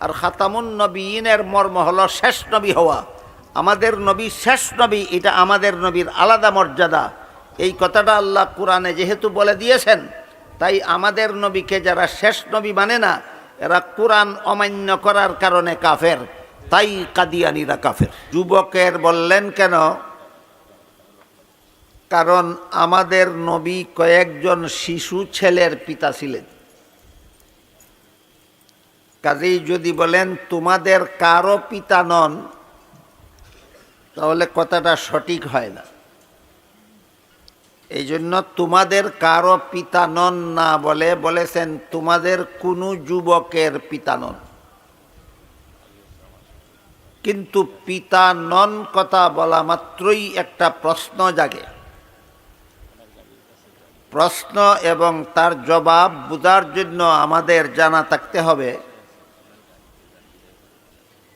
আর খাতামুন নবীনের মর্ম হলো শেষ নবী হওয়া। আমাদের নবী শেষ নবী, এটা আমাদের নবীর আলাদা মর্যাদা। এই কথাটা আল্লাহ কোরআনে যেহেতু বলে দিয়েছেন, তাই আমাদের নবীকে যারা শেষ নবী মানে না, এরা কোরআন অমান্য করার কারণে কাফের, তাই কাদিয়ানিরা কাফের। যুবকের বললেন কেন? কারণ আমাদের নবী কয়েকজন শিশু ছেলের পিতা ছিলেন। কাজেই যদি বলেন, তোমাদের কারও পিতা নন, তাহলে কথাটা সঠিক হয় না। এই জন্য তোমাদের কারও পিতা নন না বলে বলেছেন, তোমাদের কোনো যুবকের পিতা নন। কিন্তু পিতা নন কথা বলা মাত্রই একটা প্রশ্ন জাগে। প্রশ্ন এবং তার জবাব বোঝার জন্য আমাদের জানা থাকতে হবে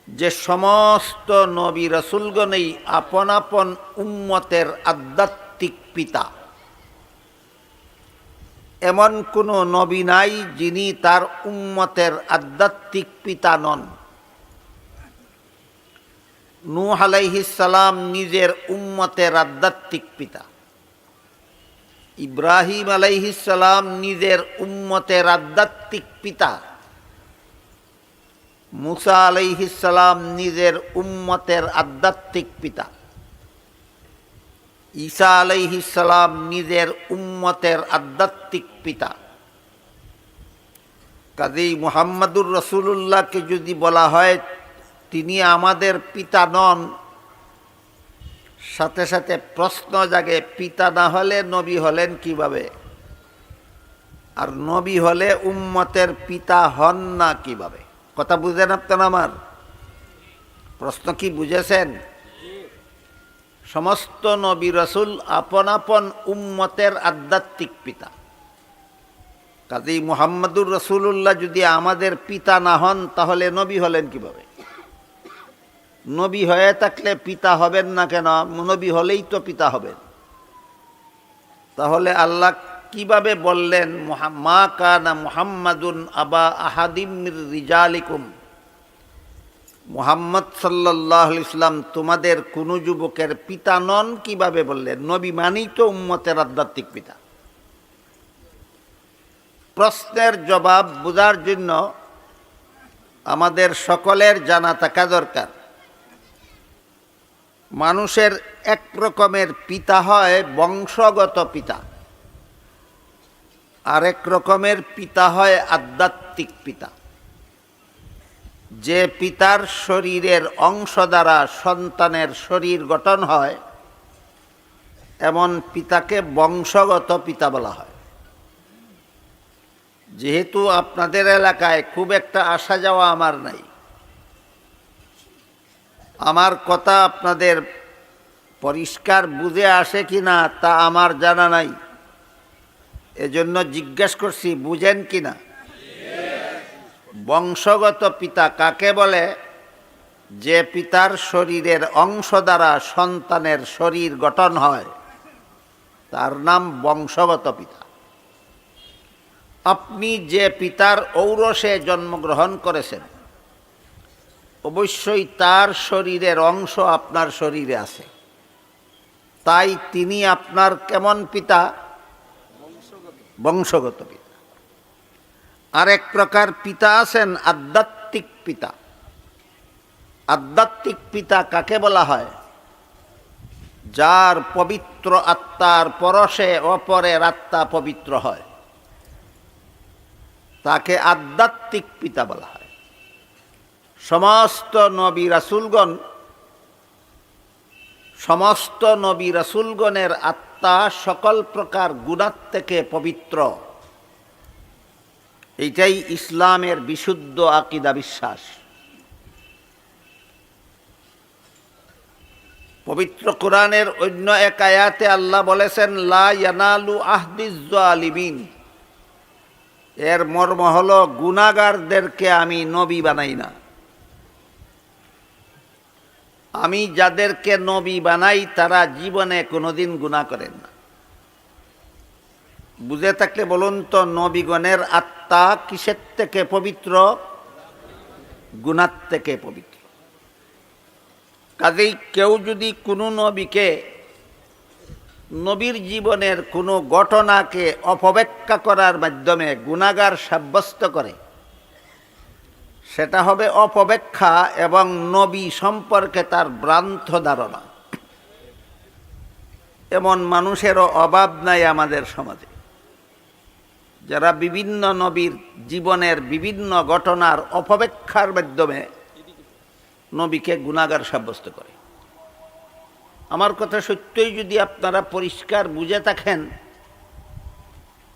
যে সমস্ত নবী রসুলগণেই আপন আপন উম্মতের আধ্যাত্মিক পিতা। এমন কোনো নবী নাই যিনি তার উম্মতের আধ্যাত্মিক পিতা নন। আলাইহিসালাম নিজের উম্মতের আধ্যাত্মিক পিতা। ইব্রাহিম আলাইহিসালাম নিজের উম্মতের আধ্যাত্মিক পিতা। মুসা আলাইহিসালাম নিজের উম্মতের আধ্যাত্মিক পিতা। ঈসা আলাইহিসালাম নিজের উম্মতের আধ্যাত্মিক পিতা। কাজেই মুহাম্মাদুর রসুল্লাহকে যদি বলা হয়, তিনি আমাদের পিতা নন। সাথে সাথে প্রশ্ন জাগে, পিতা না হলে নবী হলেন কীভাবে? আর নবী হলে উম্মতের পিতা হন না কীভাবে? কথা বুঝেন আপনার আমার? প্রশ্ন কি বুঝেছেন? সমস্ত নবী রসুল আপন আপন উম্মতের আধ্যাত্মিক পিতা। কাজেই মোহাম্মদুর রসুল্লাহ যদি আমাদের পিতা না হন, তাহলে নবী হলেন কীভাবে? নবী হয়ে থাকলে পিতা হবেন না কেন? নবী হলেই তো পিতা হবেন। তাহলে আল্লাহ কীভাবে বললেন মা কানা মুহাম্মাদুন আবা আহাদিম মির রিজালিকুম? মুহাম্মদ সাল্লাহ ইসলাম তোমাদের কোনো যুবকের পিতা নন? কীভাবে বললেন? নবী মানেই তো উম্মতের আধ্যাত্মিক পিতা। প্রশ্নের জবাব বোঝার জন্য আমাদের সকলের জানা থাকা দরকার। মানুষের এক রকমের পিতা হয় বংশগত পিতা। আরেক রকমের পিতা হয় আধ্যাত্মিক পিতা। যে পিতার শরীরের অংশ দ্বারা সন্তানের শরীর গঠন হয়, এমন পিতাকে বংশগত পিতা বলা হয়। যেহেতু আপনাদের এলাকায় খুব একটা আসা যাওয়া আমার নাই। আমার কথা আপনাদের পরিষ্কার বুঝে আসে কি না তা আমার জানা নাই। এজন্য জিজ্ঞেস করছি, বুঝেন কি না? বংশগত পিতা কাকে বলে? যে পিতার শরীরের অংশ দ্বারা সন্তানের শরীর গঠন হয়, তার নাম বংশগত পিতা। আপনি যে পিতার ঔরসে জন্মগ্রহণ করেছেন, অবশ্যই তার শরীরের অংশ আপনার শরীরে আছে। তাই তিনি আপনার কেমন পিতা? বংশগত পিতা। আরেক প্রকার পিতা আছেন আধ্যাত্মিক পিতা। আধ্যাত্মিক পিতা কাকে বলা হয়? যার পবিত্র আত্মার পরশে অপরের আত্মা পবিত্র হয়। তাকে আধ্যাত্মিক পিতা বলা হয়। সমস্ত নবী রাসুলগণ, সমস্ত নবী রাসুলগণের আত্মা সকল প্রকার গুণাত থেকে পবিত্র। এইটাই ইসলামের বিশুদ্ধ আকিদা বিশ্বাস। পবিত্র কোরআনের অন্য এক আয়াতে আল্লাহ বলেছেন, লা ইয়ানালু আহদিজালিমিন এর মর্ম হলো গুনাগারদেরকে আমি নবী বানাই না। আমি যাদেরকে নবী বানাই, তারা জীবনে কোনোদিন গুণা করেন না। বুঝে থাকলে বলুন তো, নবীগণের আত্মা কিসের থেকে পবিত্র? গুণার থেকে পবিত্র। কাজেই কেউ যদি কোনো নবীকে, নবীর জীবনের কোনো ঘটনাকে অপব্যাখ্যা করার মাধ্যমে গুণাগার সাব্যস্ত করে সেটা হবে অপব্যাখ্যা এবং নবী সম্পর্কে তার ভ্রান্ত ধারণা। এমন মানুষেরও অভাব নাই আমাদের সমাজে। যারা বিভিন্ন নবীর জীবনের বিভিন্ন ঘটনার অপব্যাখ্যার মাধ্যমে নবীকে গুণাগার সাব্যস্ত করে। আমার কথা সত্যই যদি আপনারা পরিষ্কার বুঝে থাকেন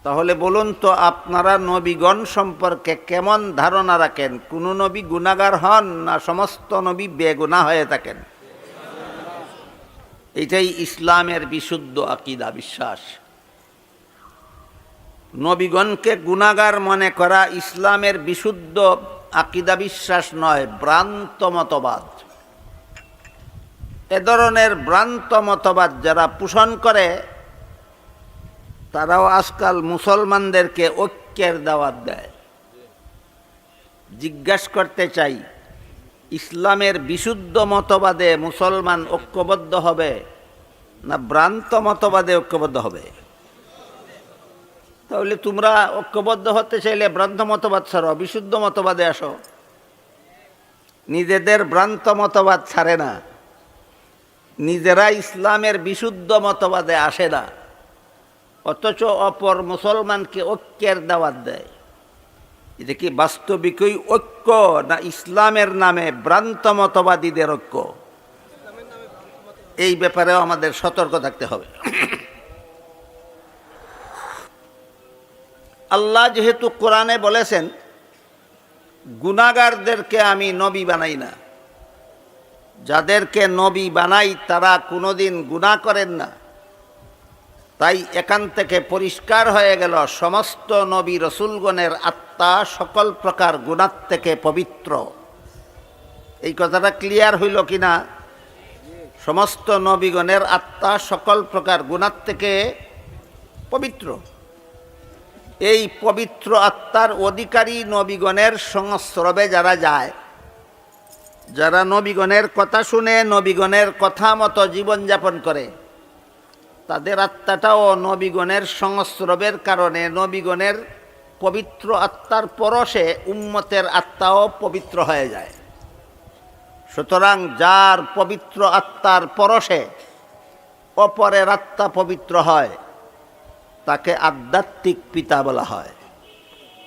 তাহলে বলুন তো, আপনারা নবীগণ সম্পর্কে কেমন ধারণা রাখেন? কোন নবী গুণাগার হন না সমস্ত নবী বেগুনা হয়ে থাকেন? এটাই ইসলামের বিশুদ্ধ আকিদা, বিশ্বাস। নবীগণকে গুণাগার মনে করা ইসলামের বিশুদ্ধ আকিদা, বিশ্বাস নয়, ভ্রান্ত মতবাদ। এ ধরনের ভ্রান্ত মতবাদ যারা পোষণ করে তারাও আজকাল মুসলমানদেরকে ঐক্যের দাওয়াত দেয়। জিজ্ঞাসা করতে চাই, ইসলামের বিশুদ্ধ মতবাদে মুসলমান ঐক্যবদ্ধ হবে না ভ্রান্ত মতবাদে ঐক্যবদ্ধ হবে? তাহলে তোমরা ঐক্যবদ্ধ হতে চাইলে ভ্রান্ত মতবাদ ছাড়ো, বিশুদ্ধ মতবাদে আসো। নিজেদের ভ্রান্ত মতবাদ ছাড়ে না। নিজেরা ইসলামের বিশুদ্ধ মতবাদে আসে না। অথচ অপর মুসলমানকে ঐক্যের দাওয়াত দেয়। এটা কি বাস্তবিকই ঐক্য না ইসলামের নামে ভ্রান্ত মতবাদীদের ঐক্য? এই ব্যাপারেও আমাদের সতর্ক থাকতে হবে। আল্লাহ যেহেতু কোরআনে বলেছেন গুণাগারদেরকে আমি নবী বানাই না। যাদেরকে নবী বানাই তারা কোনোদিন গুণা করেন না। তাই এখান থেকে পরিষ্কার হয়ে গেল সমস্ত নবী রসুলগণের আত্মা সকল প্রকার গুণার থেকে পবিত্র। এই কথাটা ক্লিয়ার হইল কি না সমস্ত নবীগণের আত্মা সকল প্রকার গুণার থেকে পবিত্র। এই পবিত্র আত্মার অধিকারী নবীগণের সংস্রবে যারা যায়, যারা নবীগণের কথা শুনে নবীগণের কথা মতো জীবনযাপন করে তাদের আত্মাটাও নবীগণের সংস্রবের কারণে নবীগণের পবিত্র আত্মার পরশে উম্মতের আত্মাও পবিত্র হয়ে যায়। সুতরাং যার পবিত্র আত্মার পরশে অপরের আত্মা পবিত্র হয়, তাকে আধ্যাত্মিক পিতা বলা হয়।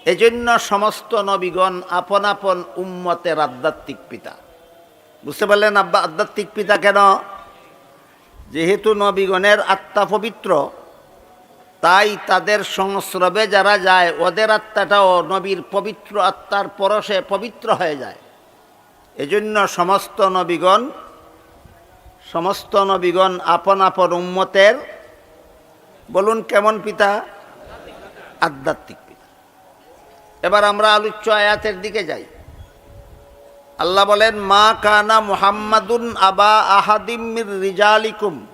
এজন্য সমস্ত নবীগণ আপন আপন উম্মতের আধ্যাত্মিক পিতা। বুঝতে পারলেন আব্বা, আধ্যাত্মিক পিতা কেন? যেহেতু নবীগণের আত্মা পবিত্র, তাই তাদের সংস্রবে যারা যায়, ওদের আত্মাটাও নবীর পবিত্র আত্মার পরশে পবিত্র হয়ে যায়। এজন্য সমস্ত নবীগণ সমস্ত নবীগণ আপন আপন উম্মতের, বলুন কেমন পিতা? আধ্যাত্মিক পিতা। এবার আমরা আলোচ্য আয়াতের দিকে যাই। আল্লাহ বলেন, মা কানা মুহাম্মাদুন আবা আহাদিমির রিজালিকুম।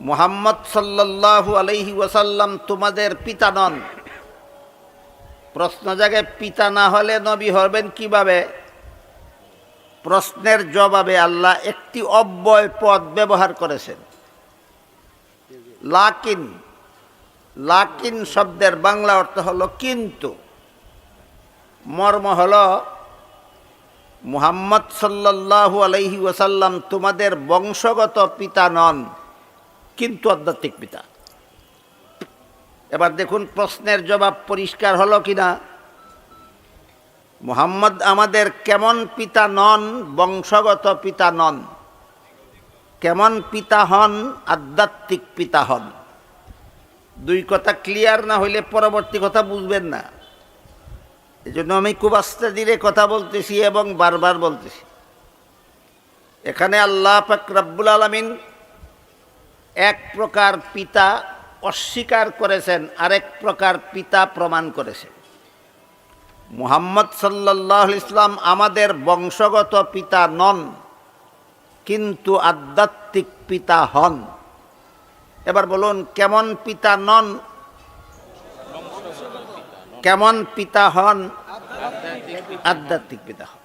মুহাম্মদ সাল্লাল্লাহু আলাইহি ওয়াসাল্লাম তোমাদের পিতা নন। প্রশ্ন জাগে, পিতা না হলে নবী হবেন কীভাবে? প্রশ্নের জবাবে আল্লাহ একটি অব্যয় পদ ব্যবহার করেছেন। লাকিন লাকিন শব্দের বাংলা অর্থ হলো কিন্তু। মর্ম হলো মুহাম্মদ সাল্লাল্লাহু আলাইহি ওয়াসাল্লাম তোমাদের বংশগত পিতা নন, কিন্তু আধ্যাত্মিক পিতা। এবার দেখুন প্রশ্নের জবাব পরিষ্কার হলো কি না মুহাম্মদ আমাদের কেমন পিতা নন, বংশগত পিতা নন? কেমন পিতা হন, আধ্যাত্মিক পিতা হন? দুই কথা ক্লিয়ার না হইলে পরবর্তী কথা বুঝবেন না। এই জন্য আমি খুব আস্তে ধীরে কথা বলতেছি এবং বারবার বলতেছি। এখানে আল্লাহ পাক রব্বুল আলমিন এক প্রকার পিতা অস্বীকার করেছেন, আরেক প্রকার পিতা প্রমাণ করেছেন। মুহাম্মদ সাল্লাহ ইসলাম আমাদের বংশগত পিতা নন, কিন্তু আধ্যাত্মিক পিতা হন। এবার বলুন, কেমন পিতা নন কেমন পিতা হন? আধ্যাত্মিক পিতা হবে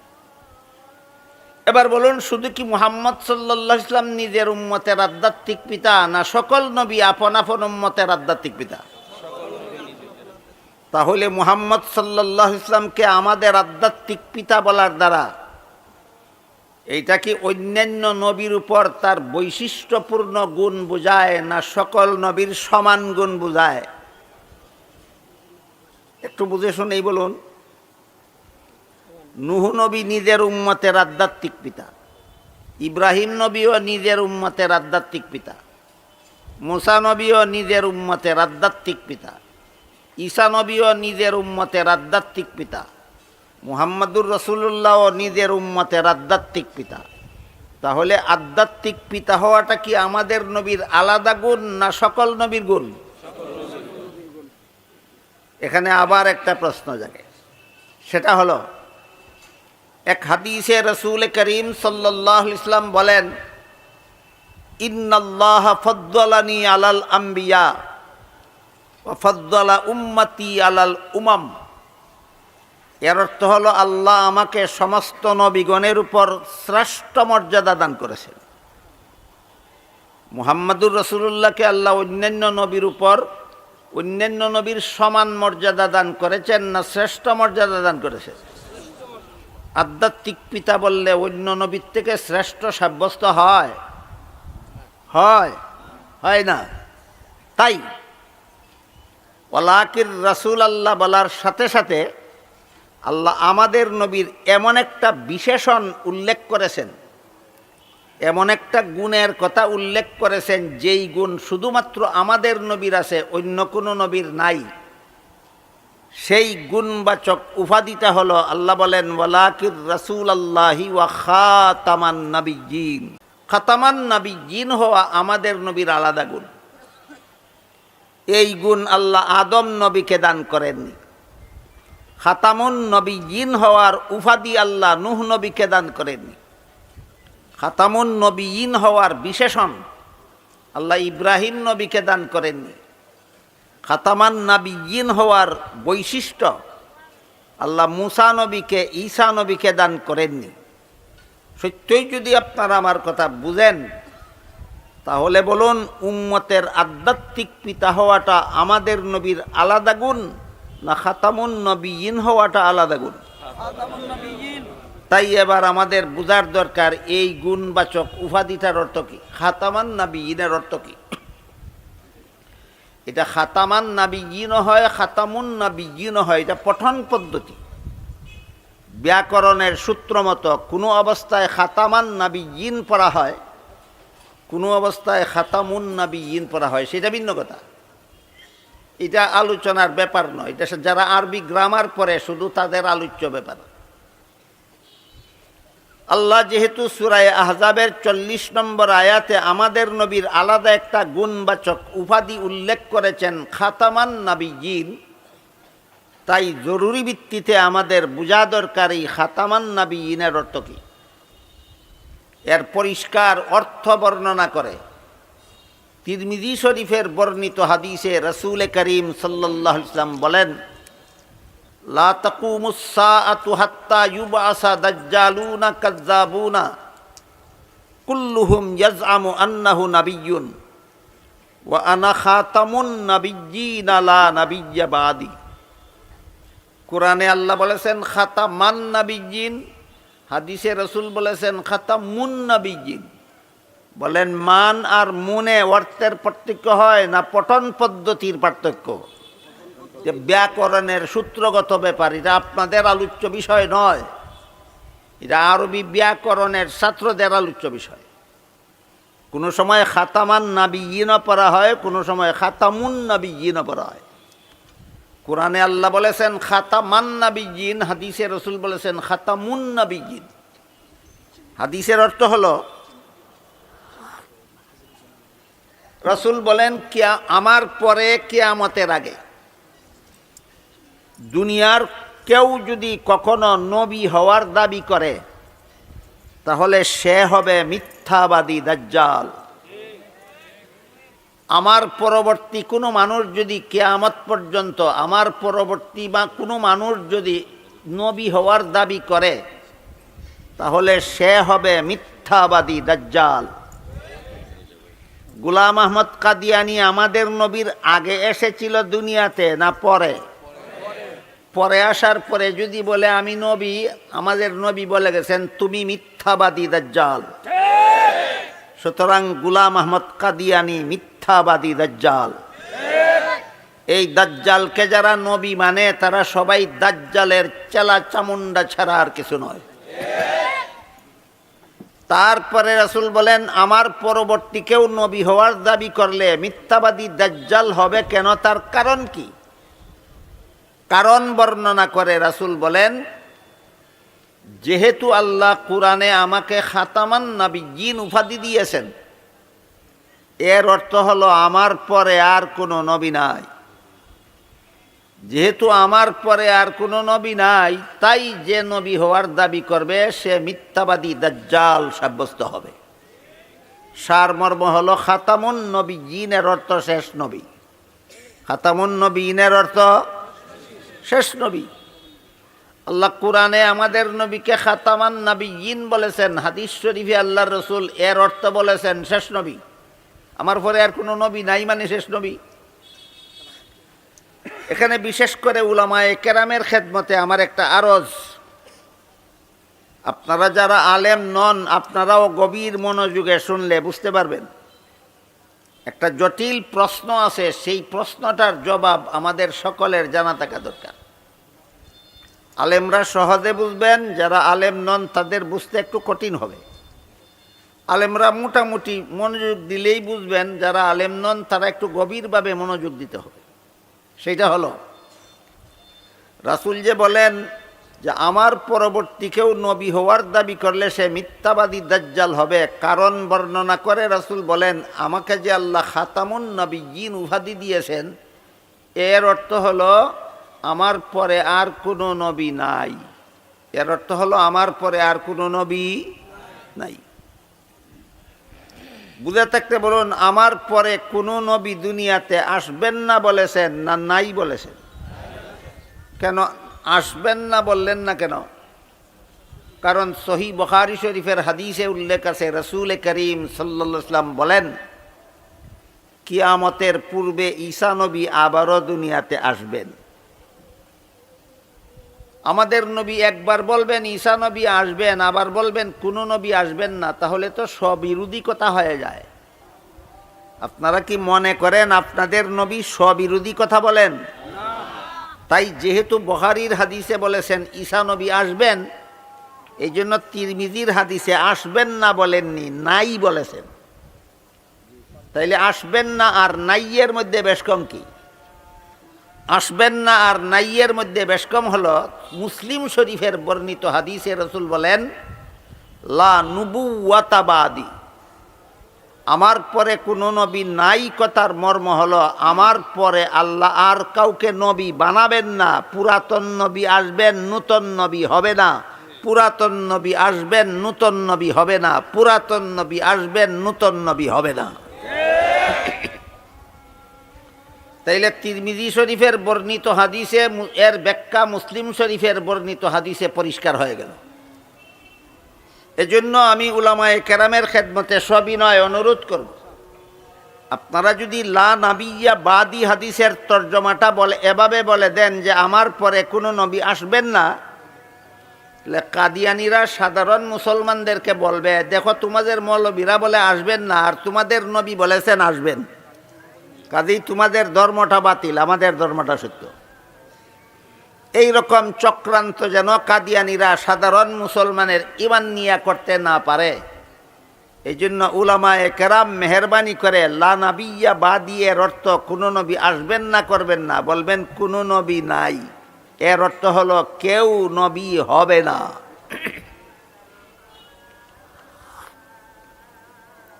এবার বলুন, শুধু কি মুহাম্মদ সাল্লাহ ইসলাম নিজের উম্মতের আধ্যাত্মিক পিতা না সকল নবী আপন আপন উম্মতের আধ্যাত্মিক পিতা? তাহলে মুহাম্মদ সাল্লাহ ইসলামকে আমাদের আধ্যাত্মিক পিতা বলার দ্বারা এইটা কি অন্যান্য নবীর উপর তার বৈশিষ্ট্যপূর্ণ গুণ বোঝায় না সকল নবীর সমান গুণ বোঝায়? একটু বুঝে শুনেই বলুন। নুহ নবী নিজের উম্মতের আধ্যাত্মিক পিতা। ইব্রাহিম নবীও নিজের উম্মতের আধ্যাত্মিক পিতা। মুসা নবীও নিজের উম্মতের আধ্যাত্মিক পিতা। ঈসা নবীও নিজের উম্মতের আধ্যাত্মিক পিতা। মুহাম্মদুর রসুল্লাহও নিজের উম্মতের আধ্যাত্মিক পিতা। তাহলে আধ্যাত্মিক পিতা হওয়াটা কি আমাদের নবীর আলাদা গুণ না সকল নবীর গুণ? এখানে আবার একটা প্রশ্ন জাগে। সেটা হলো, এক হাদিসে রসুল করিম সাল্লাহ ইসলাম বলেন, ইন্নাল্লাহ ফদ্দলানি আলাল আম্বিয়া ফদ্দলা উম্মতি আলাল উমাম। এর অর্থ হলো, আল্লাহ আমাকে সমস্ত নবীগণের উপর শ্রেষ্ঠ মর্যাদা দান করেছেন। মুহাম্মাদুর রসুল্লাহকে আল্লাহ অন্যান্য নবীর উপর অন্যান্য নবীর সমান মর্যাদা দান করেছেন না শ্রেষ্ঠ মর্যাদা দান করেছেন? আধ্যাত্মিক পিতা বললে অন্য নবীর থেকে শ্রেষ্ঠ সাব্যস্ত হয়। হয়। হয় না। তাই ওলাকির রাসুল আল্লাহ বলার সাথে সাথে আল্লাহ আমাদের নবীর এমন একটা বিশেষণ উল্লেখ করেছেন। এমন একটা গুণের কথা উল্লেখ করেছেন, যেই গুণ শুধুমাত্র আমাদের নবীর আছে, অন্য কোনো নবীর নাই। সেই গুণবাচক উপাধিটা হলো, আল্লাহ বলেন, ওয়ালাকির রাসুল আল্লাহি ওয়া খাতামান নাবিজিন খাতামান নাবিজিন হওয়া আমাদের নবীর আলাদা গুণ। এই গুণ আল্লাহ আদম নবীকে দান করেননি। খাতামুন নবীজিন হওয়ার উপাধি আল্লাহ নুহ নবীকে দান করেননি। খাতামুন নবীন হওয়ার বিশেষণ আল্লাহ ইব্রাহিম নবীকে দান করেননি। খাতামান নাবিয়িন হওয়ার বৈশিষ্ট্য আল্লাহ মুসা নবীকে, ঈসা নবীকে দান করেননি। সত্যই যদি আপনারা আমার কথা বুঝেন, তাহলে বলুন, উম্মতের আধ্যাত্মিক পিতা হওয়াটা আমাদের নবীর আলাদা গুণ না খাতামুন নবীন হওয়াটা আলাদা গুণ? তাই এবার আমাদের বোঝার দরকার, এই গুণবাচক উপাধিটার অর্থ কি? খাতামান নাবিয়িনের অর্থ কি? এটা খাতামান নাবিয়িন হয়, খাতামুন নাবিয়িন হয়, এটা পঠন পদ্ধতি। ব্যাকরণের সূত্র মতো, কোনো অবস্থায় খাতামান নাবিয়িন পড়া হয়, কোনো অবস্থায় খাতামুন নাবিয়িন পড়া হয়, সেটা ভিন্ন কথা। এটা আলোচনার ব্যাপার নয়, এটা যারা আরবি গ্রামার পড়ে, শুধু তাদের আলোচ্য ব্যাপার। আল্লাহ যেহেতু সুরায় আহজাবের চল্লিশ নম্বর আয়াতে আমাদের নবীর আলাদা একটা গুণবাচক উপাধি উল্লেখ করেছেন খাতামান নাবিজিন তাই জরুরি ভিত্তিতে আমাদের বোঝা দরকার এই খাতামান নাবিইনের অর্থ কী। এর পরিষ্কার অর্থ বর্ণনা করে। তিরমিজি শরীফের বর্ণিত হাদিসে রসুল করিম সাল্লাহ ইসলাম বলেন লা তাকুমুসসাআতু হাত্তা ইউবআসা দাজ্জালুনা কাজ্জাবুনা। কুল্লুহুম ইয়াজআমু আন্নাহু নাবিয়্যুন। ওয়া আনা খাতামুন নাবিয়্যিনা লা নাবিয়্যা বাদি। কোরআনে আল্লাহ বলেছেন, খাতামান নাবিয়্যিন। হাদিসে রসুল বলেছেন, খাতামুন নাবিয়্যিন। বলেন মান আর মুনে অর্থের পার্থক্য হয় না পঠন পদ্ধতির পার্থক্য? যে ব্যাকরণের সূত্রগত ব্যাপার, এটা আপনাদের আলোচ্য বিষয় নয়। এটা আরবি ব্যাকরণের ছাত্রদের আলোচ্য বিষয়। কোনো সময় খাতামান নাবিয়িন পড়া হয়, কোনো সময় খাতামুন নাবিয়িন পড়া হয়। কোরআনে আল্লাহ বলেছেন, খাতামান নাবিয়িন, হাদিসে রসুল বলেছেন, খাতামুন নাবিয়িন। হাদিসের অর্থ হলো, রসুল বলেন, কিয়া, আমার পরে কেয়ামতের আগে। দুনিয়ার কেউ যদি কখনো নবী হওয়ার দাবি করে, তাহলে সে হবে মিথ্যাবাদী দাজ্জাল। আমার পরবর্তী কোনো মানুষ যদি কেয়ামত পর্যন্ত, আমার পরবর্তী বা কোনো মানুষ যদি নবী হওয়ার দাবি করে, তাহলে সে হবে মিথ্যাবাদী দাজ্জাল। গুলাম আহমদ কাদিয়ানি আমাদের নবীর আগে এসেছিল দুনিয়াতে না পরে? পরে আসার পরে যদি বলে, আমি নবী, আমাদের নবী বলে গেছেন, তুমি মিথ্যাবাদী দাজ্জাল। সুতরাং গুলাম আহমদ কাদিয়ানি মিথ্যাবাদী দাজ্জাল। এই দাজ্জালকে যারা নবী মানে তারা সবাই দাজ্জালের চেলা চামুন্ডা ছাড়া আর কিছু নয়। তারপরে রাসূল বলেন, আমার পরবর্তী কেউ নবী হওয়ার দাবি করলে মিথ্যাবাদী দাজ্জাল হবে কেন? তার কারণ কি? কারণ বর্ণনা করে রাসূল বলেন, যেহেতু আল্লাহ কোরআনে আমাকে খাতামান নাবিয়িন উপাধি দিয়েছেন, এর অর্থ হলো আমার পরে আর কোনো নবী নাই। যেহেতু আমার পরে আর কোনো নবী নাই, তাই যে নবী হওয়ার দাবি করবে, সে মিথ্যাবাদী দাজ্জাল সাব্যস্ত হবে। সারমর্ম হলো খাতামুন নবী জিনের অর্থ শেষ নবী। খাতামুন নবীনের অর্থ শেষ নবী। আল্লাহ কোরআনে আমাদের নবীকে খাতামান নবী ইন বলেছেন, হাদিস শরীফে আল্লাহ রসুল এর অর্থ বলেছেন, শেষ নবী। আমার পরে আর কোনো নবী নাই মানে শেষ নবী। এখানে বিশেষ করে উলামায়ে কেরামের খেদমতে আমার একটা আরজ। আপনারা যারা আলেম নন, আপনারাও গভীর মনোযোগে শুনলে বুঝতে পারবেন। একটা জটিল প্রশ্ন আছে, সেই প্রশ্নটার জবাব আমাদের সকলের জানা থাকা দরকার। আলেমরা সহজে বুঝবেন, যারা আলেম নন তাদের বুঝতে একটু কঠিন হবে। আলেমরা মোটামুটি মনোযোগ দিলেই বুঝবেন, যারা আলেম নন তারা একটু গভীরভাবে মনোযোগ দিতে হবে। সেইটা হলো, রাসুল যে বলেন যে, আমার পরবর্তী কেউ নবী হওয়ার দাবি করলে সে মিথ্যাবাদী দাজ্জাল হবে। কারণ বর্ণনা করে রাসুল বলেন, আমাকে যে আল্লাহ খাতামুন নবী জিন উপাধি দিয়েছেন, এর অর্থ হলো আমার পরে আর কোনো নবী নাই। এর অর্থ হলো আমার পরে আর কোনো নবী নাই। বুঝে থাকতে বলুন, আমার পরে কোনো নবী দুনিয়াতে আসবেন না বলেছেন না নাই বলেছেন? কেন আসবেন না বললেন না কেন? কারণ সহি বখারি শরীফের হাদিসে উল্লেখ আছে, রসুল করিম সাল্লাম বলেন, কিয়ামতের পূর্বে ঈসা নবী আবারও দুনিয়াতে আসবেন। আমাদের নবী একবার বলবেন, ঈসা নবী আসবেন, আবার বলবেন, কোনো নবী আসবেন না, তাহলে তো স্ববিরোধী কথা হয়ে যায়। আপনারা কি মনে করেন আপনাদের নবী স্ববিরোধী কথা বলেন? তাই যেহেতু বহারির হাদিসে বলেছেন, ঈসা নবী আসবেন এই জন্য তিরমিজির হাদিসে আসবেন না বলেননি, নাই বলেছেন। তাইলে আসবেন না আর নাইয়ের মধ্যে বেশ কম কি? আসবেন না আর নাইয়ের মধ্যে বেশ কম হলো। মুসলিম শরীফের বর্ণিত হাদিসে রসুল বলেন, লা নুবুয়াতাবাদি আমার পরে কোনো নবী নাই, কথার মর্ম হলো, আমার পরে আল্লাহ আর কাউকে নবী বানাবেন না, পুরাতন নবী আসবেন, নূতন নবী হবে না, পুরাতন নবী আসবেন, নূতন নবী হবে না, পুরাতন নবী আসবেন, নূতন নবী হবে না। তাইলে তিরমিজি শরীফের বর্ণিত হাদিসে এর ব্যাখ্যা মুসলিম শরীফের বর্ণিত হাদিসে পরিষ্কার হয়ে গেল। এজন্য আমি উলামায়ে কেরামের খেদমতে সবিনয় অনুরোধ করব, আপনারা যদি লা নাবিয়া বাদি হাদিসের তর্জমাটা বলে, এভাবে বলে দেন যে আমার পরে কোনো নবী আসবেন না, তাহলে কাদিয়ানিরা সাধারণ মুসলমানদেরকে বলবে, দেখো তোমাদের মৌলবীরা বলে আসবেন না, আর তোমাদের নবী বলেছেন আসবেন। কাজেই তোমাদের ধর্মটা বাতিল, আমাদের ধর্মটা সত্য। এই রকম চক্রান্ত যেন কাদিয়ানিরা সাধারণ মুসলমানের ইমান নিয়া করতে না পারে এই জন্য উলামায়ে কেরাম মেহরবানি করে, লা নাবিয়া বাদিয়ের অর্থ কোনো নবী আসবেন না, করবেন না, বলবেন কোনো নবী নাই। এর অর্থ হলো কেউ নবী হবে না।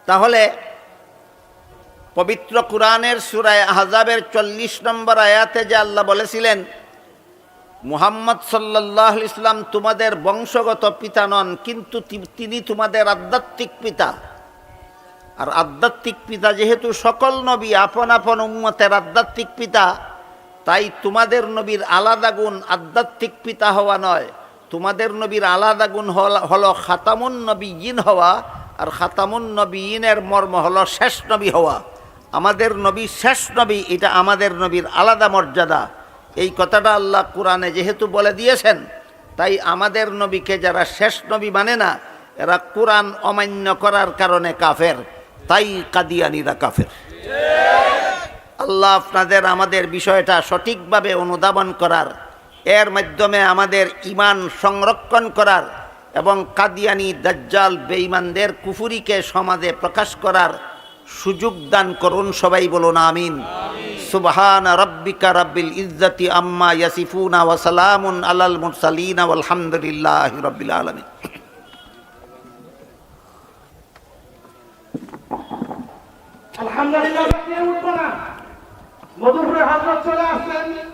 তাহলে পবিত্র কোরআনের সুরায় আহজাবের চল্লিশ নম্বর আয়াতে যে আল্লাহ বলেছিলেন, মুহাম্মদ সাল্লাহ ইসলাম তোমাদের বংশগত পিতা নন, কিন্তু তিনি তোমাদের আধ্যাত্মিক পিতা। আর আধ্যাত্মিক পিতা যেহেতু সকল নবী আপন আপন উম্মতের আধ্যাত্মিক পিতা, তাই তোমাদের নবীর আলাদা গুণ আধ্যাত্মিক পিতা হওয়া নয়। তোমাদের নবীর আলাদা গুণ হল- খাতামুন ইন হওয়া, আর খাতামুন নবীনের মর্ম হলো শেষ নবী হওয়া। আমাদের নবী, শেষ নবী, এটা আমাদের নবীর আলাদা মর্যাদা। এই কথাটা আল্লাহ কোরআনে যেহেতু বলে দিয়েছেন, তাই আমাদের নবীকে যারা শেষ নবী মানে না, এরা কোরআন অমান্য করার কারণে কাফের। তাই কাদিয়ানিরা কাফের। আল্লাহ আপনাদের আমাদের বিষয়টা সঠিকভাবে অনুধাবন করার, এর মাধ্যমে আমাদের ইমান সংরক্ষণ করার এবং কাদিয়ানি দাজ্জাল বেঈমানদের কুফুরিকে সমাজে প্রকাশ করার সুযোগ দান করুন সবাই বলুন আমিন। সুবহান রব্বিকা রব্বিল ইজ্জতি আম্মা ইয়াসিফুনা ওয়া সালামুন আলাল মুরসালিনা আলহামদুলিল্লাহি রাব্বিল আলামিন। আলহামদুলিল্লাহ কেউ উঠবো না। মধুপুরে হজরত চলে আসলেন।